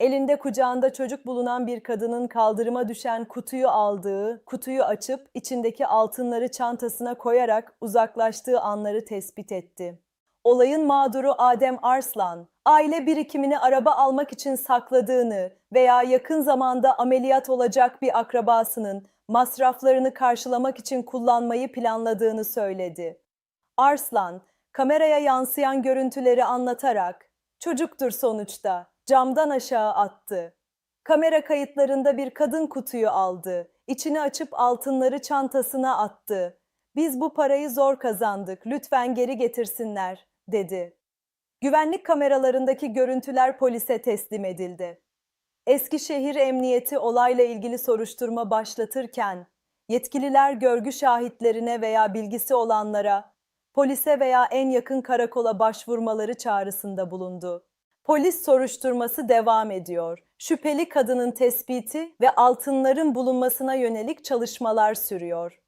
elinde kucağında çocuk bulunan bir kadının kaldırıma düşen kutuyu aldığı, kutuyu açıp içindeki altınları çantasına koyarak uzaklaştığı anları tespit etti. Olayın mağduru Adem Arslan, aile birikimini araba almak için sakladığını veya yakın zamanda ameliyat olacak bir akrabasının masraflarını karşılamak için kullanmayı planladığını söyledi. Arslan, kameraya yansıyan görüntüleri anlatarak, çocuktur sonuçta, camdan aşağı attı. Kamera kayıtlarında bir kadın kutuyu aldı, içini açıp altınları çantasına attı. Biz bu parayı zor kazandık, lütfen geri getirsinler, dedi. Güvenlik kameralarındaki görüntüler polise teslim edildi. Eskişehir Emniyeti olayla ilgili soruşturma başlatırken, yetkililer görgü şahitlerine veya bilgisi olanlara, polise veya en yakın karakola başvurmaları çağrısında bulundu. Polis soruşturması devam ediyor. Şüpheli kadının tespiti ve altınların bulunmasına yönelik çalışmalar sürüyor.